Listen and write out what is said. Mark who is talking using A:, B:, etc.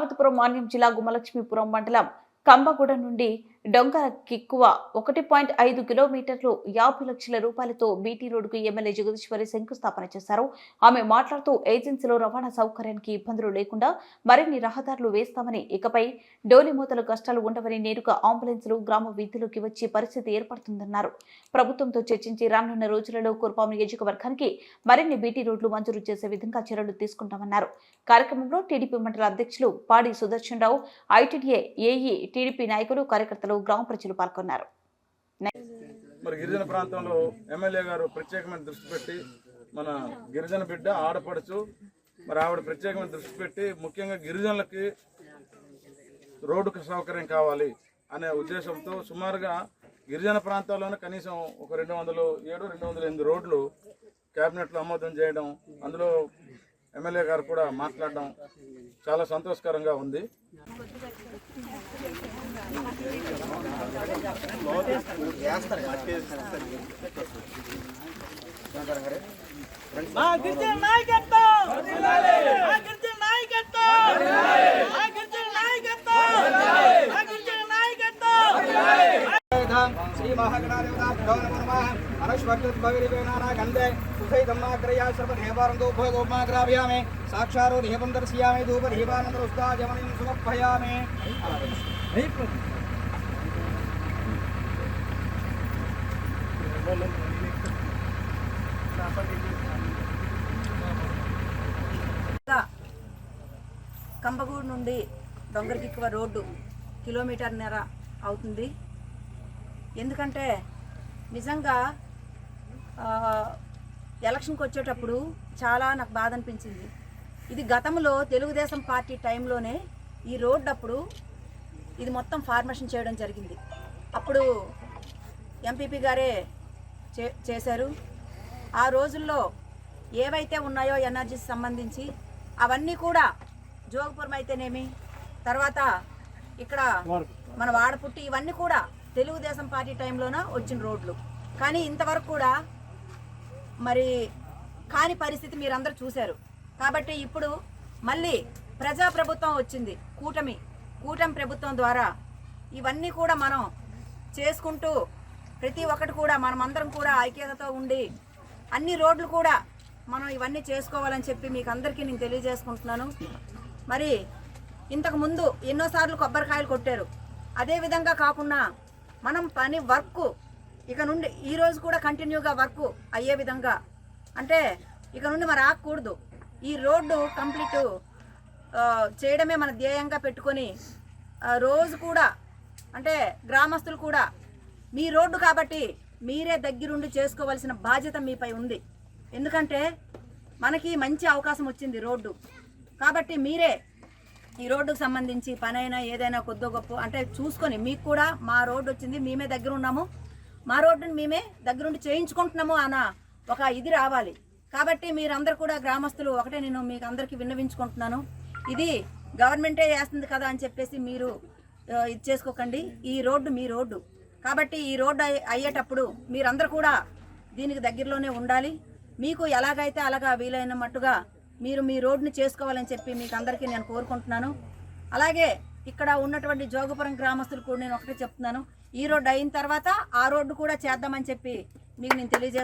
A: అనంతపురం మాన్యం జిల్లా గుమలక్ష్మీపురం మండలం కంబగూడ నుండి డొంగర కిక్కువ ఒకటి పాయింట్ ఐదు కిలోమీటర్లు యాభై లక్షల రూపాయలతో బీటీ రోడ్డుకు ఎమ్మెల్యే జగదీశ్వరి శంకుస్థాపన చేశారు. ఆమె మాట్లాడుతూ ఏజెన్సీలో రవాణా సౌకర్యానికి ఇబ్బందులు లేకుండా మరిన్ని రహదారులు వేస్తామని ఇకపై డోలిమూతలు కష్టాలు ఉండవని నేరుగా అంబులెన్సులు గ్రామ వీధుల్లోకి వచ్చే పరిస్థితి ఏర్పడుతుందన్నారు. ప్రభుత్వంతో చర్చించి రానున్న రోజులలో కుర్పాం నియోజకవర్గానికి మరిన్ని బీటీ రోడ్లు మంజూరు చేసే విధంగా చర్యలు తీసుకుంటామన్నారు. కార్యక్రమంలో టీడీపీ మండల అధ్యక్షులు Padi Sudarshan Rao ITDA AE TDP నాయకులు కార్యకర్తలు గ్రామ ప్రజలు పాల్గొన్నారు.
B: మరి గిరిజన ప్రాంతంలో ఎమ్మెల్యే గారు ప్రత్యేకమైన దృష్టి పెట్టి మన గిరిజన బిడ్డ ఆడపడుచు మరి ఆవిడ ప్రత్యేకమైన దృష్టి పెట్టి ముఖ్యంగా గిరిజనులకి రోడ్డుకు సౌకర్యం కావాలి అనే ఉద్దేశంతో సుమారుగా గిరిజన ప్రాంతాల్లోనే కనీసం ఒక రెండు వందలు ఏడు రెండు వందల ఎనిమిది రోడ్లు క్యాబినెట్లో ఆమోదం చేయడం అందులో ఎమ్మెల్యే గారు కూడా మాట్లాడడం చాలా సంతోషకరంగా ఉంది.
C: మా గిరిజన నాయకత్వం మా గిరిజన నాయకత్వం మా గిరిజన నాయకత్వం మా గిరిజన నాయకత్వం
D: శ్రీ మహాగణాధిపతాభ్యో సుఖైదమ్మాగ్రయా సాక్షారో దేవం దర్శయామి ధూపదీపానందరుస్తాజమనిం సమర్పయామి
E: కంబగూడు నుండి దొంగరికిక్కువ రోడ్డు కిలోమీటర్న్నర అవుతుంది. ఎందుకంటే నిజంగా ఎలక్షన్కి వచ్చేటప్పుడు చాలా నాకు బాధ అనిపించింది. ఇది గతంలో తెలుగుదేశం పార్టీ టైంలోనే ఈ రోడ్డు అప్పుడు ఇది మొత్తం ఫార్మేషన్ చేయడం జరిగింది. అప్పుడు ఎంపీపీ గారే చే చేశారు. ఆ రోజుల్లో ఏవైతే ఉన్నాయో ఎనర్జీకి సంబంధించి అవన్నీ కూడా జోగపురం అయితేనేమి? తర్వాత ఇక్కడ మన వాడపుట్టి ఇవన్నీ కూడా తెలుగుదేశం పార్టీ టైంలోన వచ్చిన రోడ్లు. కానీ ఇంతవరకు కూడా మరి కాని పరిస్థితి మీరందరూ చూశారు. కాబట్టి ఇప్పుడు మళ్ళీ ప్రజాప్రభుత్వం వచ్చింది కూటమి. కూటమి ప్రభుత్వం ద్వారా ఇవన్నీ కూడా మనం చేసుకుంటూ ప్రతి ఒక్కటి కూడా మనమందరం కూడా ఐక్యతతో ఉండి అన్ని రోడ్లు కూడా మనం ఇవన్నీ చేసుకోవాలని చెప్పి మీకు అందరికీ నేను తెలియజేసుకుంటున్నాను. మరి ఇంతకు ముందు ఎన్నోసార్లు కొబ్బరికాయలు కొట్టారు. అదే విధంగా కాకుండా మనం పని వర్క్ ఇక నుండి ఈ రోజు కూడా కంటిన్యూగా వర్క్ అయ్యే విధంగా. అంటే ఇక నుండి మరి ఆగకూడదు. ఈ రోడ్డు కంప్లీట్ చేయడమే మన ధ్యేయంగా పెట్టుకొని రోజు కూడా అంటే గ్రామస్తులు కూడా మీ రోడ్డు కాబట్టి మీరే దగ్గరుండి చేసుకోవాల్సిన బాధ్యత మీపై ఉంది. ఎందుకంటే మనకి మంచి అవకాశం వచ్చింది రోడ్డు. కాబట్టి మీరే ఈ రోడ్డుకు సంబంధించి పనైనా ఏదైనా కొద్దో గొప్ప అంటే చూసుకొని మీకు కూడా మా రోడ్డు వచ్చింది మేమే దగ్గర ఉన్నాము. మా రోడ్డుని మేమే దగ్గరుండి చేయించుకుంటున్నాము అన్న ఒక ఇది రావాలి. కాబట్టి మీరందరూ కూడా గ్రామస్తులు ఒకటే నేను మీకు అందరికీ విన్నవించుకుంటున్నాను. ఇది గవర్నమెంటే చేస్తుంది కదా అని చెప్పేసి మీరు ఇది చేసుకోకండి. ఈ రోడ్డు మీ రోడ్డు. కాబట్టి ఈ రోడ్డు అయ్యే- అయ్యేటప్పుడు మీరందరూ కూడా దీనికి దగ్గరలోనే ఉండాలి. మీకు ఎలాగైతే అలాగా వీలైన మట్టుగా మీరు మీ రోడ్ని చేసుకోవాలని చెప్పి మీకు అందరికీ నేను కోరుకుంటున్నాను. అలాగే ఇక్కడ ఉన్నటువంటి జోగపురం గ్రామస్తులు కూడా నేను ఒకటే చెప్తున్నాను. ఈ రోడ్డు అయిన తర్వాత ఆ రోడ్డు కూడా చేద్దామని చెప్పి మీకు నేను తెలియజేస్తాను